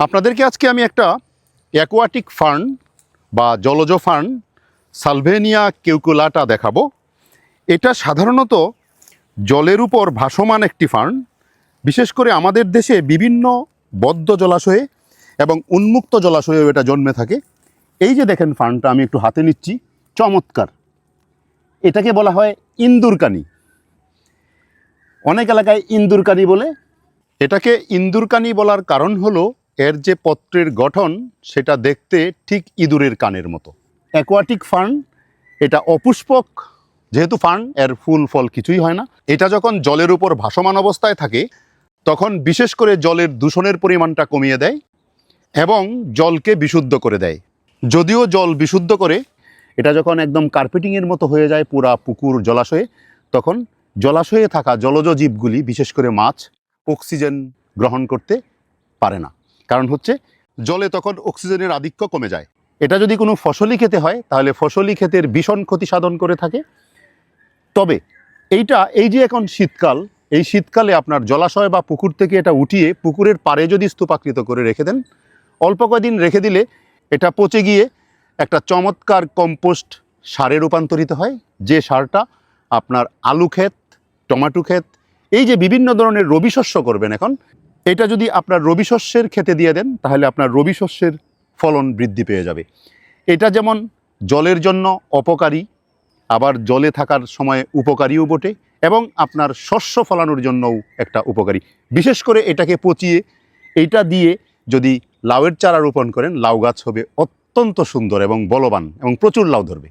আপনাদেরকে আজকে আমি একটা অ্যাকোয়াটিক ফার্ন বা জলজ ফার্ন সালভেনিয়া কেউকুলাটা দেখাবো। এটা সাধারণত জলের উপর ভাসমান একটি ফার্ন, বিশেষ করে আমাদের দেশে বিভিন্ন বদ্ধ জলাশয়ে এবং উন্মুক্ত জলাশয়েও এটা জন্মে থাকে। এই যে দেখেন ফার্নটা, আমি একটু হাতে নিচ্ছি। চমৎকার। এটাকে বলা হয় ইন্দুরকানি। অনেক এলাকায় ইন্দুরকানি বলে। এটাকে ইন্দুরকানি বলার কারণ হলো এর যে পত্রের গঠন, সেটা দেখতে ঠিক ইঁদুরের কানের মতো। অ্যাকোয়াটিক ফার্ন এটা অপুষ্পক। যেহেতু ফার্ন এর ফুল ফল কিছুই হয় না। এটা যখন জলের উপর ভাসমান অবস্থায় থাকে, তখন বিশেষ করে জলের দূষণের পরিমাণটা কমিয়ে দেয় এবং জলকে বিশুদ্ধ করে দেয়। যদিও জল বিশুদ্ধ করে, এটা যখন একদম কার্পেটিংয়ের মতো হয়ে যায়, পুরা পুকুর জলাশয়ে, তখন জলাশয়ে থাকা জলজ জীবগুলি, বিশেষ করে মাছ অক্সিজেন গ্রহণ করতে পারে না। কারণ হচ্ছে জলে তখন অক্সিজেনের আধিক্য কমে যায়। এটা যদি কোনো ফসলি খেতে হয়, তাহলে ফসলি ক্ষেতের ভীষণ ক্ষতি সাধন করে থাকে। তবে এইটা, এই যে এখন শীতকাল, এই শীতকালে আপনার জলাশয় বা পুকুর থেকে এটা উঠিয়ে পুকুরের পাড়ে যদি স্তূপাকৃত করে রেখে দেন, অল্প কয়দিন রেখে দিলে এটা পচে গিয়ে একটা চমৎকার কম্পোস্ট সারে রূপান্তরিত হয়। যে সারটা আপনার আলু ক্ষেত, টমাটো ক্ষেত, এই যে বিভিন্ন ধরনের রবি শস্য করবেন এখন এটা যদি আপনার রবি শস্যের খেতে দিয়ে দেন, তাহলে আপনার রবি শস্যের ফলন বৃদ্ধি পেয়ে যাবে। এটা যেমন জলের জন্য অপকারী, আবার জলে থাকার সময় উপকারীও বটে, এবং আপনার শস্য ফলানোর জন্যও একটা উপকারী। বিশেষ করে এটাকে পচিয়ে এইটা দিয়ে যদি লাউয়ের চারা রোপণ করেন, লাউ গাছ হবে অত্যন্ত সুন্দর এবং বলবান এবং প্রচুর লাউ ধরবে।